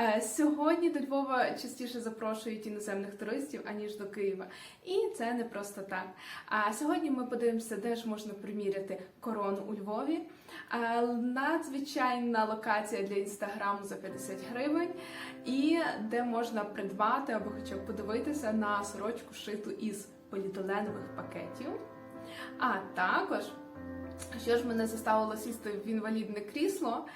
Е, Сьогодні до Львова частіше запрошують іноземних туристів, аніж до Києва. І це не просто так. А сьогодні ми подивимося, де ж можна приміряти корону у Львові. Е, Надзвичайна локація для інстаграму за 50 гривень, і де можна придбати або хоча б подивитися на сорочку шиту із поліетиленових пакетів. А також, що ж мене заставило сісти в інвалідне крісло,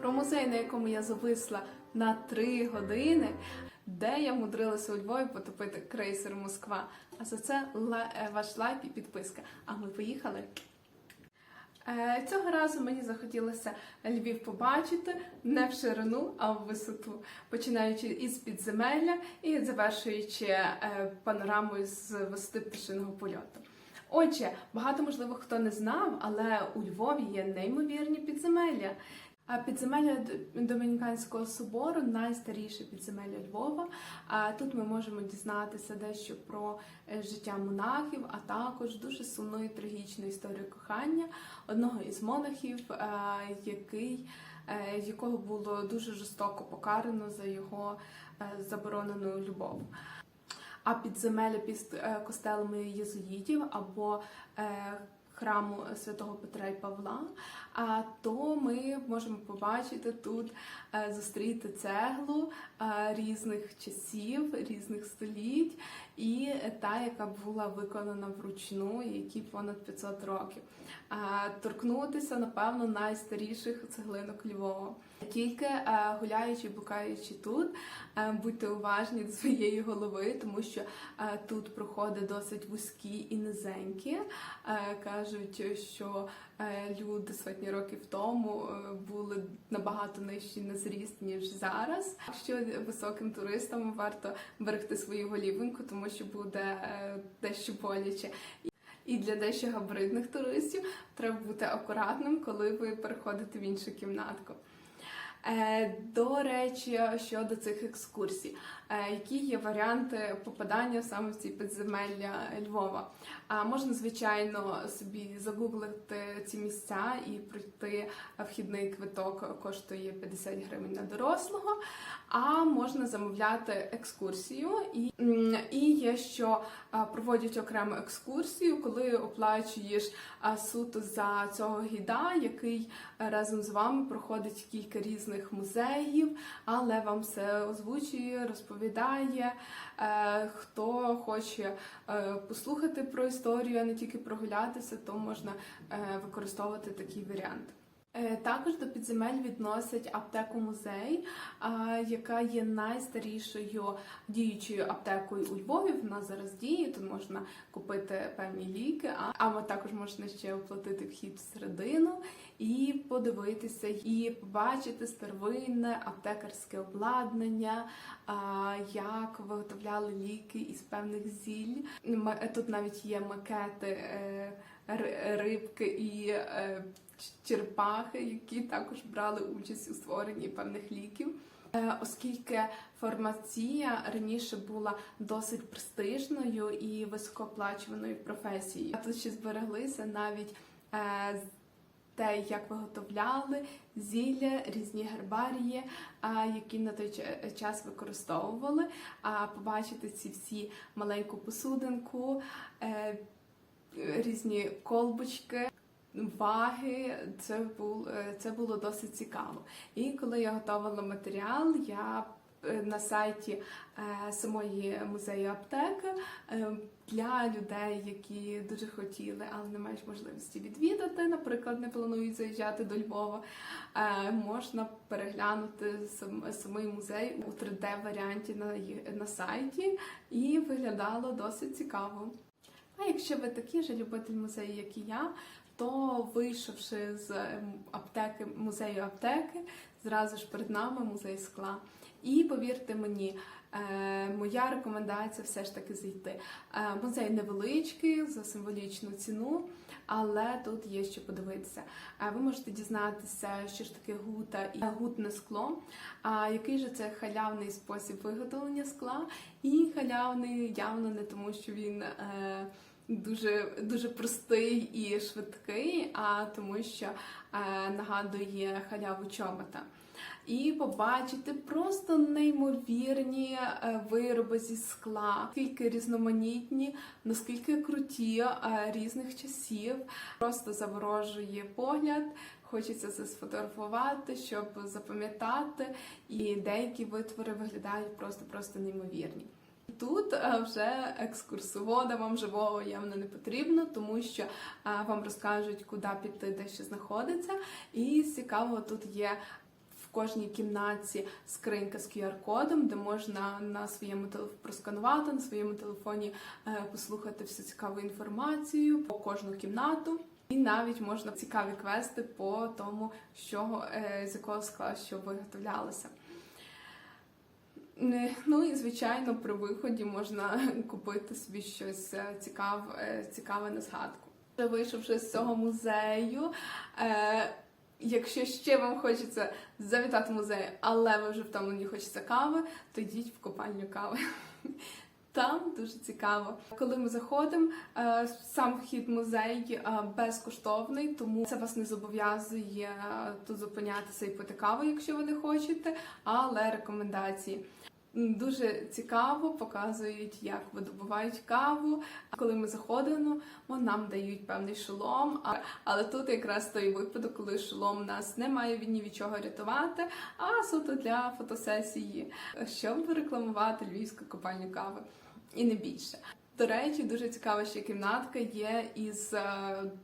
про музей, на якому я зависла на 3 години, де я мудрилася у Львові потопити крейсер Москва. А за це е, ваш лайк і підписка. А ми поїхали. Е, Цього разу мені захотілося Львів побачити не в ширину, а в висоту, починаючи із підземелля і завершуючи е, панорамою з висоти пташиного польоту. Отже, багато можливо хто не знав, але у Львові є неймовірні підземелля. А підземелля Домініканського собору найстаріше підземелля Львова. А тут ми можемо дізнатися дещо про е, життя монахів, а також дуже сумну і трагічну історію кохання одного із монахів, е, який, е, якого було дуже жорстоко покарано за його заборонену любов. А підземелля під костелами єзуїтів або храму святого Петра і Павла, то ми можемо побачити тут е, зустріти цеглу е, різних часів, різних століть, і та, яка була виконана вручну, якій понад 500 років. Торкнутися, напевно, найстаріших цеглинок Львова. Тільки е, гуляючи, блукаючи тут, будьте уважні до своєї голови, тому що тут проходи досить вузькі і низенькі. Кажуть, що люди сотні років тому е, були набагато нижчі на зріст, ніж зараз. Що високим туристам варто берегти свою голівинку, тому що буде е, дещо боляче. І для дещо габаритних туристів треба бути акуратним, коли ви переходите в іншу кімнатку. Е, До речі, щодо цих екскурсій, які є варіанти попадання саме в ці підземелля Львова? А можна, звичайно, собі загуглити ці місця і пройти вхідний квиток коштує 50 гривень на дорослого. А можна замовляти екскурсію, і, і є що проводять окрему екскурсію, коли оплачуєш суто за цього гіда, який е, разом з вами проходить кілька різних музеїв, але вам все озвучує, розповідає. Е, Хто хоче е, послухати про історію, а не тільки прогулятися, то можна е, використовувати такий варіант. Е, Також до підземель відносять аптеку музей, яка є найстарішою діючою аптекою у Львові. Вона зараз діє, тут можна купити певні ліки, а, також можна ще оплатити вхід всередину і подивитися і побачити старовинне аптекарське обладнання, як виготовляли ліки із певних зіль. Тут навіть є макети е, рибки і е, черепахи, які також брали участь у створенні певних ліків. Е, Оскільки фармація раніше була досить престижною і високооплачуваною професією, тут ще збереглися навіть е, те, як виготовляли зілля, різні гербарії, які на той час використовували. А побачити ці всі маленьку посудинку, різні колбочки. Ваги, це бул, е, це було досить цікаво. І коли я готувала матеріал, я е, на сайті е, самої музею аптеки для людей, які дуже хотіли, але не мають можливості відвідати, наприклад, не планують заїжджати до Львова, можна переглянути сам, самий музей у 3D-варіанті на, на сайті, і виглядало досить цікаво. А якщо ви такий же любитель музею, як і я, то вийшовши з ем, аптеки музею аптеки, зразу ж перед нами музей скла. І повірте мені, е, моя рекомендація все ж таки зайти. Е, Музей невеличкий за символічну ціну, але тут є що подивитися. Е, Ви можете дізнатися, що ж таке гута і гутне скло, а який же це халявний спосіб виготовлення скла, і халявний явно не тому, що він. Дуже дуже простий і швидкий, а тому, що е, нагадує халяву чобота. і побачити просто неймовірні е, вироби зі скла, наскільки різноманітні, наскільки круті е, різних часів. Просто заворожує погляд. Хочеться це сфотографувати, щоб запам'ятати, і деякі витвори виглядають просто-просто неймовірні. Тут е, вже екскурсовода вам живого явно не потрібно, тому що е, вам розкажуть, куди піти, де що знаходиться. І цікавого тут є в кожній кімнаті скринька з QR-кодом, де можна на своєму телефоні просканувати, на своєму телефоні е, послухати всю цікаву інформацію про кожну кімнату. І навіть можна цікаві квести по тому, що з якого скла що виготовлялося. Ну і звичайно, при виході можна купити собі щось е, цікаве, цікаве на згадку. Вийшовши з цього музею, е, якщо ще вам хочеться завітати в музей, але ви вже втомлені хочеться кави, то йдіть в копальню кави. Там дуже цікаво. Коли ми заходимо, е, сам вхід музей е, безкоштовний, тому це вас не зобов'язує е, тут зупинятися і пити каву, якщо ви не хочете, але рекомендації. Дуже цікаво показують, як видобувають каву. Коли ми заходимо, нам дають певний шолом. Але тут якраз той випадок, коли шолом нас не має ні від чого рятувати, а суто для фотосесії, щоб рекламувати львівську копальню кави. І не більше. До речі, дуже цікава ще кімнатка є із е,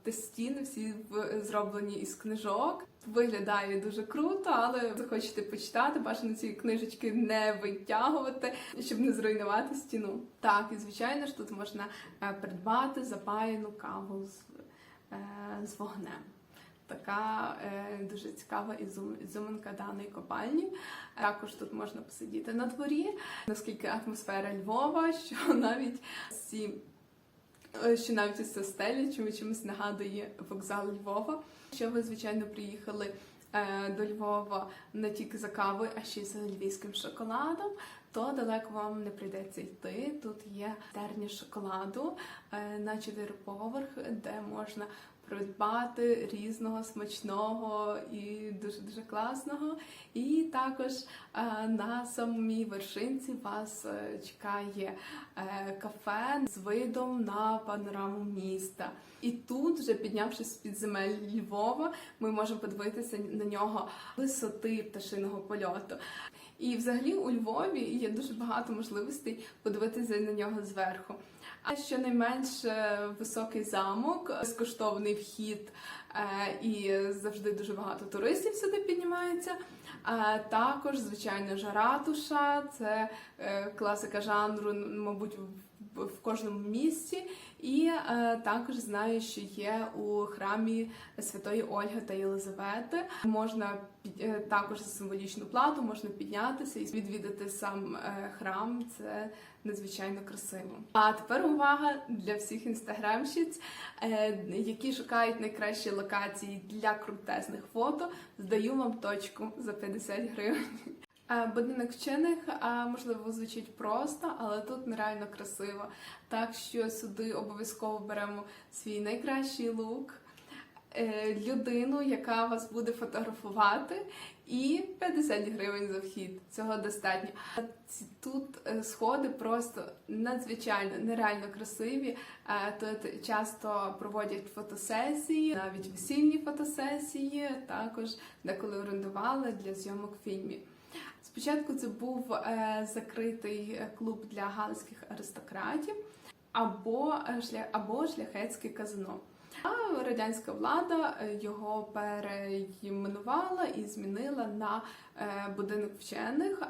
де стіни всі зроблені із книжок. Виглядає дуже круто, але захочете почитати, бажано ці книжечки не витягувати, щоб не зруйнувати стіну. Так, і звичайно ж тут можна е, придбати запаяну каву з, е, з вогнем. Така е, дуже цікава ізюминка даної копальні. Також тут можна посидіти на дворі, наскільки атмосфера Львова, що навіть ці е, що навіть із стелі чимось чимось нагадує вокзал Львова. Якщо ви, звичайно, приїхали е, до Львова не тільки за кавою, а ще й за львівським шоколадом, то далеко вам не прийдеться йти. Тут є терні шоколаду е, на чотири поверх, де можна придбати різного смачного і дуже дуже класного. І також е, на самій вершинці вас е, чекає кафе з видом на панораму міста. І тут, вже піднявшись з під земель Львова, ми можемо подивитися на нього висоти пташиного польоту. І взагалі у Львові є дуже багато можливостей подивитися на нього зверху. А щонайменше високий замок, безкоштовний вхід, е, і завжди дуже багато туристів сюди піднімається. А також, звичайно ж, ратуша це е, класика жанру, мабуть, в, кожному місті. І е, також знаю, що є у храмі Святої Ольги та Єлизавети. Можна е, також за символічну плату можна піднятися і відвідати сам е, храм. Це надзвичайно красиво. А тепер увага для всіх інстаграмщиць, е, які шукають найкращі локації для крутезних фото. Здаю вам точку за 50 гривень. Е, Будинок вчених, можливо, звучить просто, але тут нереально красиво. Так що сюди обов'язково беремо свій найкращий лук, е, людину, яка вас буде фотографувати, і 50 гривень за вхід. Цього достатньо. Тут е, сходи просто надзвичайно нереально красиві. Тут часто проводять фотосесії, навіть весільні фотосесії, також деколи орендували для зйомок фільмів. Спочатку це був е, закритий е, клуб для галицьких аристократів або, е, або шляхетське казино. А радянська влада його переіменувала і змінила на будинок вчених.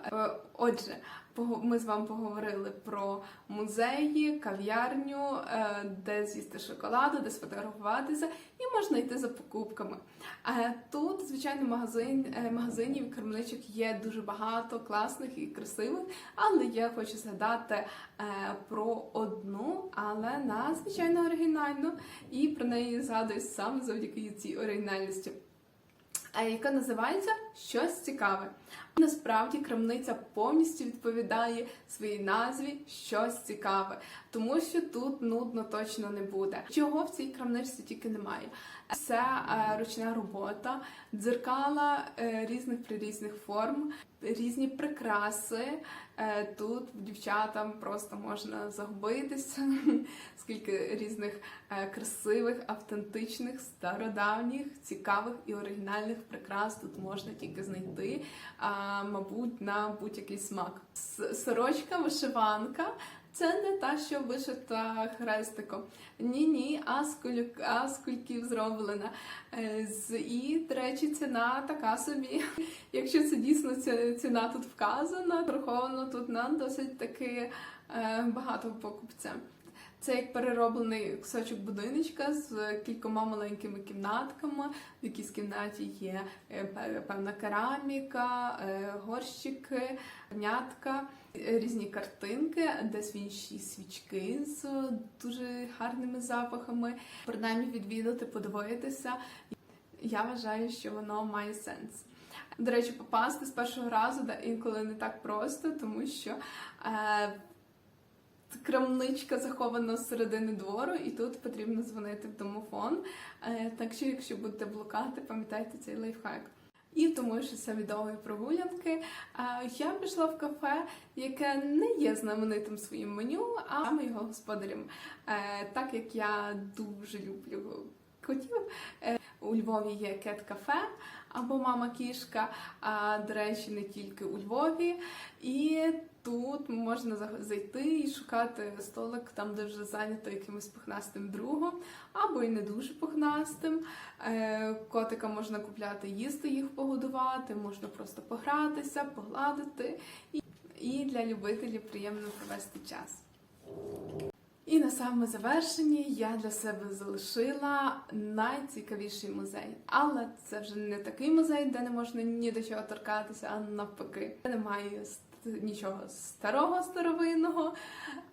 Отже, ми з вами поговорили про музеї, кав'ярню, е, де з'їсти шоколаду, де сфотографуватися, і можна йти за покупками. Тут, звичайно, магазин, е, магазинів і крамничок є дуже багато класних і красивих, але я хочу згадати е, про одну, але надзвичайно оригінальну, і про неї згадую саме завдяки цій оригінальності, е, яка називається щось цікаве. Насправді крамниця повністю відповідає своїй назві щось цікаве, тому що тут нудно точно не буде. Чого в цій крамничці тільки немає. Це е, ручна робота, дзеркала е, різних прирізних форм, різні прикраси. Е, Тут дівчатам просто можна загубитися, скільки різних красивих, автентичних, стародавніх, цікавих і оригінальних прикрас тут можна тільки знайти, мабуть, на будь-який смак. Сорочка, вишиванка. Це не та, що вишита хрестиком. Ні, ні, а з а з зроблена. Е, І, речі, ціна така собі. Якщо це дійсно ціна тут вказана, враховано тут на досить таки е, багато покупця. Це як перероблений кусочок будиночка з кількома маленькими кімнатками. В якійсь кімнаті є е, певна кераміка, е, горщики, м'ятка, е, різні картинки, десь в іншій свічки з дуже гарними запахами. Принаймні відвідати, подивитися. Я вважаю, що воно має сенс. До речі, попасти з першого разу інколи не так просто, тому що крамничка захована з середини двору, і тут потрібно дзвонити в домофон. Е, так що, якщо будете блукати, пам'ятайте цей лайфхак. І тому що це відомої прогулянки. е, Я пішла в кафе, яке не є знаменитим своїм меню, а саме його господарем. Е, Так як я дуже люблю котів, у Львові є кет-кафе або мама кішка. А до речі, не тільки у Львові. І тут можна за- зайти і шукати столик там, де вже зайнято якимось пухнастим другом, або й не дуже пухнастим. Е, Котика можна купляти, їсти їх погодувати, можна просто погратися, погладити. І, для любителів приємно провести час. І на саме завершенні я для себе залишила найцікавіший музей. Але це вже не такий музей, де не можна ні до чого торкатися, а навпаки, немає нічого старого старовинного,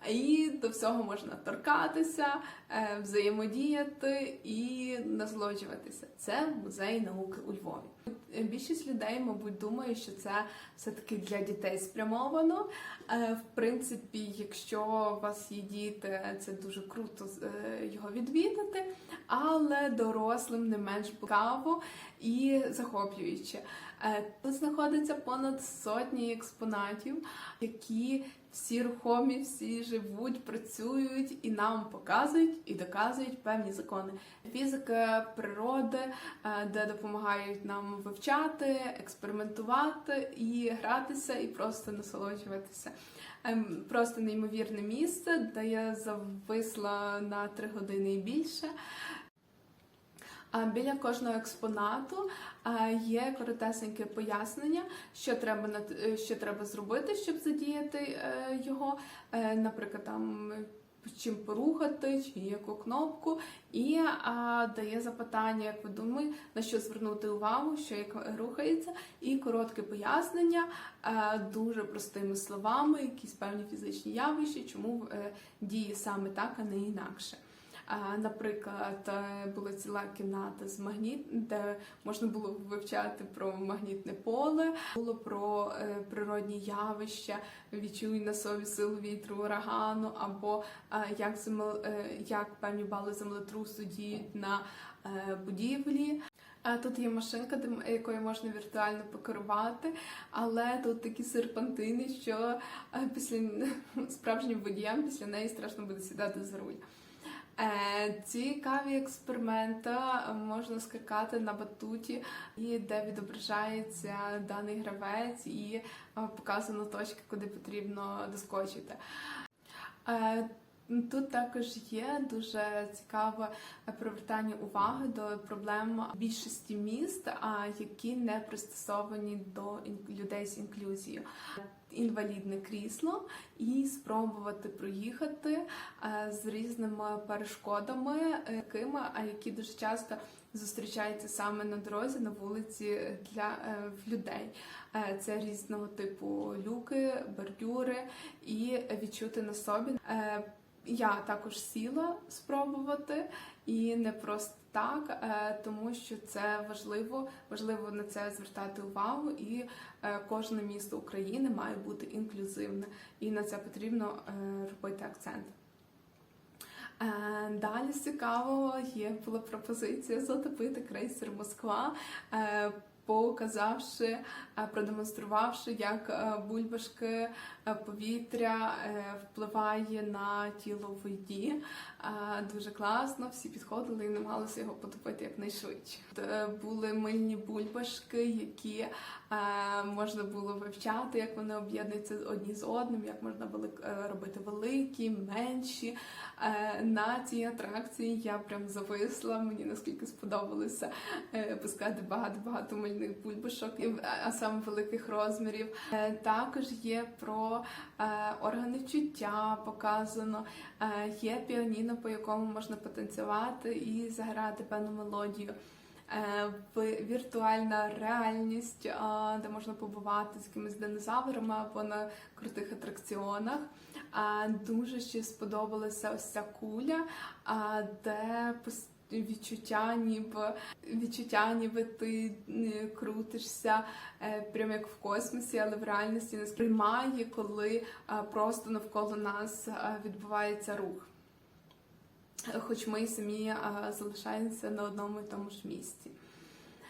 і до всього можна торкатися, е, взаємодіяти і насолоджуватися. Це музей науки у Львові. Більшість людей, мабуть, думає, що це все-таки для дітей спрямовано. Е, В принципі, якщо у вас є діти, це дуже круто е, його відвідати, але дорослим не менш цікаво і захоплююче. Е, Тут знаходиться понад сотні експонатів, які всі рухомі, всі живуть, працюють і нам показують і доказують певні закони фізики, природи, е, де допомагають нам вивчати, експериментувати і гратися, і просто насолоджуватися. Ем, Просто неймовірне місце, де я зависла на три години і більше. А біля кожного експонату є коротесеньке пояснення, що треба е, що треба зробити, щоб задіяти е, його. Е, Наприклад, там чим порухати, чи яку кнопку, і а, дає запитання, як ви думаєте, на що звернути увагу, що як рухається, і коротке пояснення е, дуже простими словами, якісь певні фізичні явища, чому е, діє саме так, а не інакше. Наприклад, е, була ціла кімната з магніт, де можна було вивчати про магнітне поле, було про е, природні явища, відчуй на собі силу вітру урагану, або е, як земл, як певні бали землетрусу діють на будівлі. Тут є машинка, якою можна віртуально покерувати, але тут такі серпантини, що після справжнім водіям після неї страшно буде сідати за руль. Е, Цікаві експерименти можна скакати на батуті, і де відображається даний гравець, і е, показано точки, куди потрібно доскочити. Е, Тут також є дуже цікаве привертання уваги до проблем більшості міст, які не пристосовані до людей з інклюзією. Інвалідне крісло і спробувати проїхати е, з різними перешкодами, е, якими, а які дуже часто зустрічаються саме на дорозі на вулиці для е, людей. Це різного типу люки, бордюри і відчути на собі. Я також сіла спробувати і не просто так, е, тому що це важливо, важливо на це звертати увагу, і е, кожне місто України має бути інклюзивне, і на це потрібно е, робити акцент. Далі цікаво є була пропозиція затопити крейсер Москва, показавши, е, продемонструвавши, як е, бульбашки е, повітря впливає на тіло воді. Дуже класно, всі підходили і намагалися його потопити якнайшвидше. Були мильні бульбашки, які можна було вивчати, як вони об'єднуються одні з одним, як можна е, робити великі, менші. Е, На цій атракції я прям зависла. Мені наскільки сподобалося е, пускати багато-багато мильних бульбашок, а саме великих розмірів. Е, Також є про е, органи чуття показано. Е, Є піаніно, по якому можна потанцювати і заграти певну мелодію. Е, в- Віртуальна реальність, е, де можна побувати з якимись динозаврами або на крутих атракціонах. А дуже ще сподобалася ось ця куля, де відчуття, ніби відчуття, ніби ти е, крутишся е, прямо як в космосі, але в реальності не сприймає, коли просто навколо нас відбувається рух. Хоч ми самі залишаємося на одному і тому ж місці.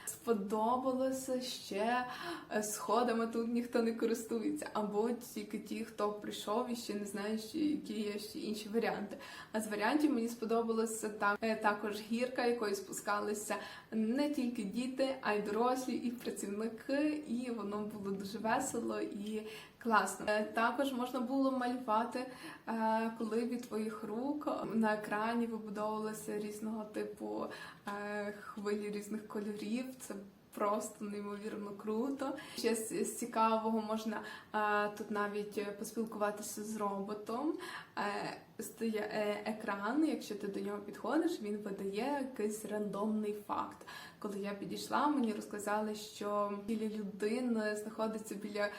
Сподобалося ще е, сходами тут ніхто не користується, або тільки ті, хто прийшов і ще не знає, які є ще інші варіанти. А з варіантів мені сподобалося так, е, також гірка, якою спускалися не тільки діти, а й дорослі, і працівники, і воно було дуже весело і класно. Е, Також можна було малювати, е, коли від твоїх рук на екрані вибудовувалися різного типу е, хвилі різних кольорів. Це просто неймовірно круто. Ще з, цікавого можна тут навіть поспілкуватися з роботом. Стає е, екран, якщо ти до нього підходиш, він видає якийсь рандомний факт. Коли я підійшла, мені розказали, що біля людини знаходиться біля е,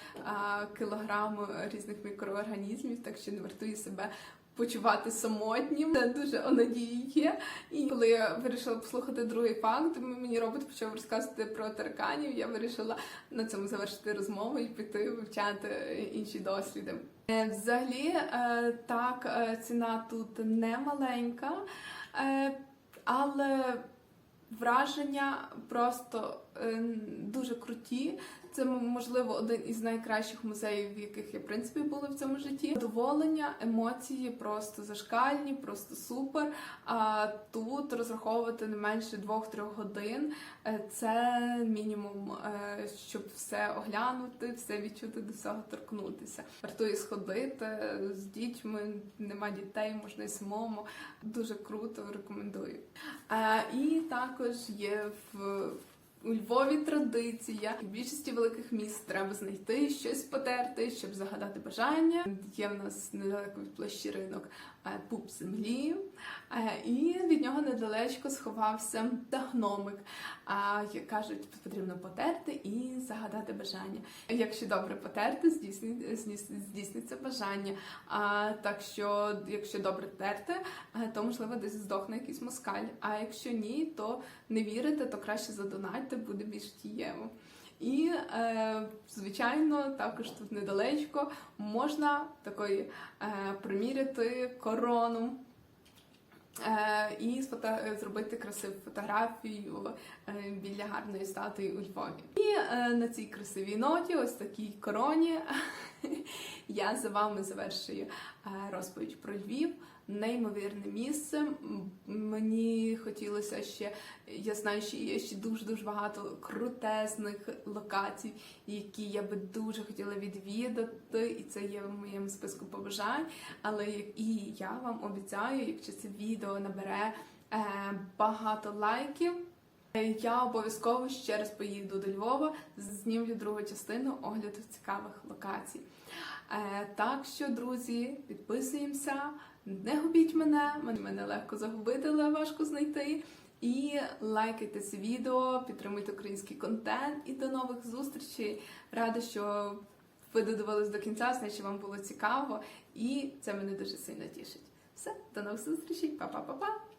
кілограму різних мікроорганізмів, так що не вартує себе почувати самотнім. Це дуже онадіює. І коли я вирішила послухати другий факт, мені робот почав розказувати про тараканів. Я вирішила на цьому завершити розмову і піти вивчати інші досліди. Е, Взагалі, е, так, е, ціна тут не маленька, але враження просто дуже круті. Це можливо один із найкращих музеїв, в яких я в принципі була в цьому житті. Задоволення, емоції просто зашкальні, просто супер. А тут розраховувати не менше 2-3 годин. Е, Це мінімум, е, щоб все оглянути, все відчути до всього торкнутися. Вартує сходити з дітьми, нема дітей, можна і самому. Дуже круто, рекомендую. Е, І також є в. У Львові традиція в більшості великих міст треба знайти щось потерти, щоб загадати бажання. Є в нас недалеко площі ринок пуп землі, е, і від нього недалечко сховався та гномик. А як кажуть, потрібно потерти і загадати бажання. Якщо добре потерти, здійсни- здійсниться бажання. Так що, якщо добре терти, е, то можливо десь здохне якийсь москаль. А якщо ні, то не вірите, то краще задонатьте, буде більш дієво. І, е, звичайно, також тут недалечко можна такої е, приміряти корону. Е, і сфото- зробити красиву фотографію е, біля гарної статуї у Львові. І е, на цій красивій ноті, ось такій короні, я за вами завершую е, розповідь про Львів. Неймовірне місце. Мені хотілося ще, я знаю, що є ще дуже дуже багато крутезних локацій, які я би дуже хотіла відвідати, і це є в моєму списку побажань. Але і я вам обіцяю, якщо це відео набере е, багато лайків. е, Я обов'язково ще раз поїду до Львова, знімлю другу частину огляду цікавих локацій. Е, Так що, друзі, підписуємося, не губіть мене, мене- легко загубити, але важко знайти. І лайкайте це відео, підтримуйте український контент і до нових зустрічей. Рада, що ви додивились до кінця, значить вам було цікаво, і це мене дуже сильно тішить. Все, до нових зустрічей, па-па-па-па!